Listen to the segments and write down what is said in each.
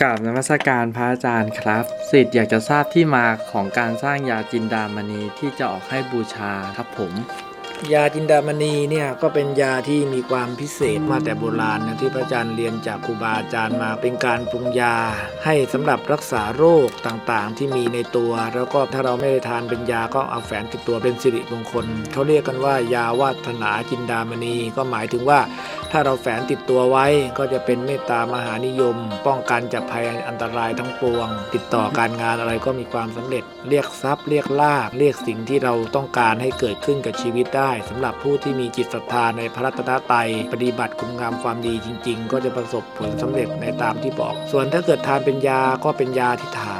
กราบนมัสการพระอาจารย์ครับสิทธิ์อยากจะทราบที่มาของการสร้างยาจินดามณีที่จะออกให้บูชาครับผม ยาจินดามณีเนี่ยก็เป็นยาที่มีความพิเศษมาแต่โบราณนะที่พระอาจารย์เรียนจากครูบาอาจารย์มาเป็นการปรุงยา ให้สำหรับรักษาโรคต่างๆ ที่มีในตัว แล้วก็ถ้าเราไม่ได้ทานเป็นยาก็เอาแฝงติดตัวเป็นสิริมงคลเขาเรียกกันว่ายาวาสนาจินดามณีก็หมายถึงว่า ถ้าเราแฝงติดตัวไว้ก็จะเป็นเมตตามหานิยม ป้องกันจากภัยอันตรายทั้งปวง ติดต่อการงานอะไรก็มีความสำเร็จ เรียกทรัพย์ เรียกลาภเรียกสิ่งที่เราต้องการให้เกิดขึ้นกับชีวิตได้สำหรับผู้ที่มีจิตศรัทธาในพระรัตนตรัยปฏิบัติคุณงามความดีจริง ๆ ก็จะประสบผลสำเร็จในตามที่บอก ส่วนถ้าเกิดทานเป็นยาก็เป็นยาที่ฐาน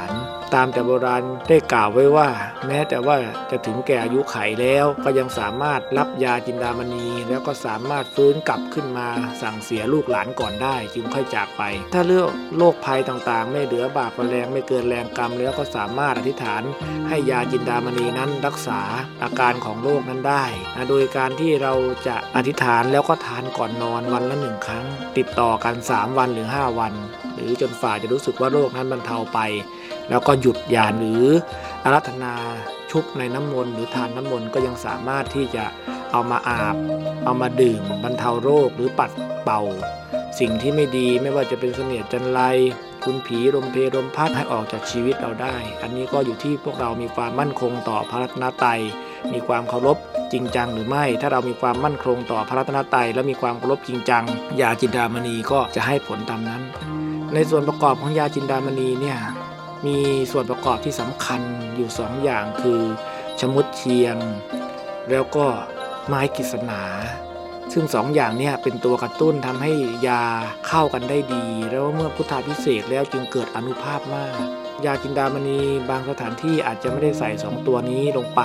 ตามแต่โบราณได้กล่าวไว้ว่า แม้แต่ว่าจะถึงแก่อายุไขแล้วก็ยังสามารถรับยาจินดามณี แล้วก็สามารถฟื้นกลับขึ้นมาสั่งเสียลูกหลานก่อนได้ จึงค่อยจากไป ถ้าเรื่องโรคภัยต่างๆ ไม่เหลือบาปแรงไม่เกินแรงกรรมแล้วก็สามารถอธิษฐานให้ยาจินดามณีนั้นรักษาอาการของโรคนั้นได้นะโดยการที่เราจะอธิษฐานแล้วก็ทานก่อนนอนวันละหนึ่งครั้ง ติดต่อกัน 3 วันหรือ 5 วัน หรือจนฝ่าจะรู้สึกว่าโรคนั้นบรรเทาไป แล้วก็หยุดยาหรืออารัธนาชุบในน้ำมนต์หรือทานน้ำมนต์ก็ยังสามารถที่จะเอามาอาบ เอามาดื่มบรรเทาโรคหรือปัดเป่า สิ่งที่ไม่ดีไม่ว่าจะเป็นเสนียดจันไรคุณผีลมเพลมพัดให้ออกจากชีวิตเราได้ อันนี้ก็อยู่ที่พวกเรามีความมั่นคงต่อพระรัตนตรัย มีความเคารพจริงจังหรือไม่ ถ้าเรามีความมั่นคงต่อพระรัตนตรัยและมีความเคารพจริงจัง ยาจินดามณีก็จะให้ผลตามนั้น ในส่วนประกอบของยาจินดามณีเนี่ย มีส่วนประกอบที่สำคัญอยู่สองอย่างคือชมุดเชียงแล้วก็ไม้กฤษณาซึ่งสองอย่างเนี่ยเป็นตัวกระตุ้นทำให้ยาเข้ากันได้ดี แล้วเมื่อพุทธาพิเศษแล้วจึงเกิดอนุภาพมาก ยาจินดามณีบางสถานที่อาจจะไม่ได้ใส่สองตัวนี้ลงไป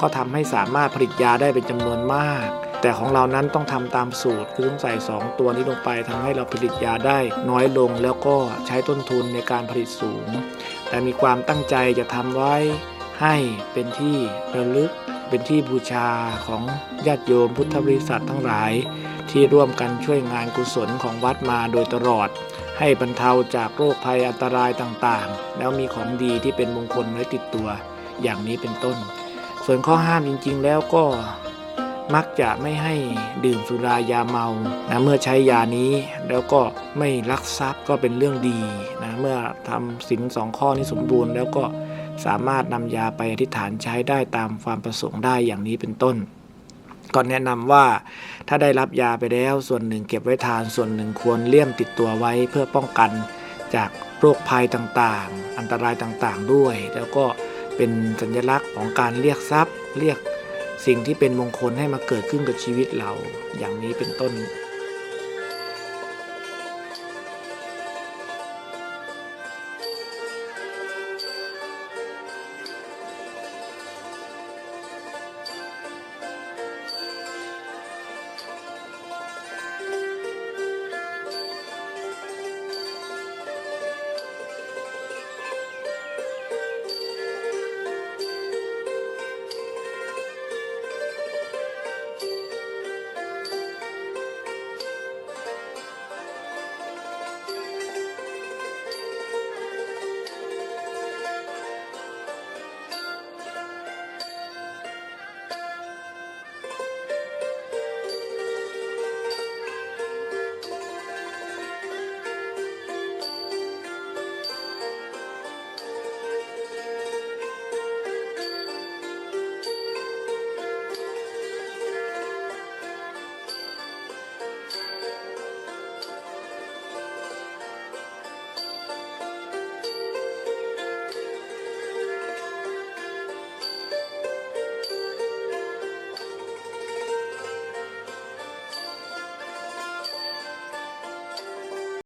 ก็ทำให้สามารถผลิตยาได้เป็นจำนวนมาก แต่ของเรานั้นต้องทำตามสูตร คือต้องใส่ 2 ตัวนี้ลงไปทำให้เราผลิตยาได้น้อยลงแล้วก็ใช้ต้นทุนในการผลิตสูง แต่มีความตั้งใจจะทำไว้ให้เป็นที่ระลึกเป็นที่บูชาของญาติโยมพุทธบริษัททั้งหลาย ที่ร่วมกันช่วยงานกุศลของวัดมาโดยตลอด ให้บรรเทาจากโรคภัยอันตรายต่างๆ แล้วมีของดีที่เป็นมงคลไว้ติดตัว อย่างนี้เป็นต้น ส่วนข้อห้ามจริง ๆ แล้วก็ มักจะไม่ให้ดื่มสุรายาเมานะเมื่อใช้ยานี้แล้วก็ไม่ลักทรัพย์ก็เป็นเรื่องดีนะเมื่อทำสิ่งสองข้อนี้สมบูรณ์แล้วก็สามารถนำยาไปอธิษฐานใช้ได้ตามความประสงค์ได้อย่างนี้เป็นต้นก็แนะนำว่าถ้าได้รับยาไปแล้วส่วนหนึ่งเก็บไว้ทานส่วนหนึ่งควรเลี่ยมติดตัวไว้เพื่อป้องกันจากโรคภัยต่างๆ อันตรายต่างๆด้วย แล้วก็เป็นสัญลักษณ์ของการเรียกทรัพย์ เรียก สิ่งที่เป็นมงคลให้มาเกิดขึ้นกับชีวิตเราอย่างนี้เป็นต้น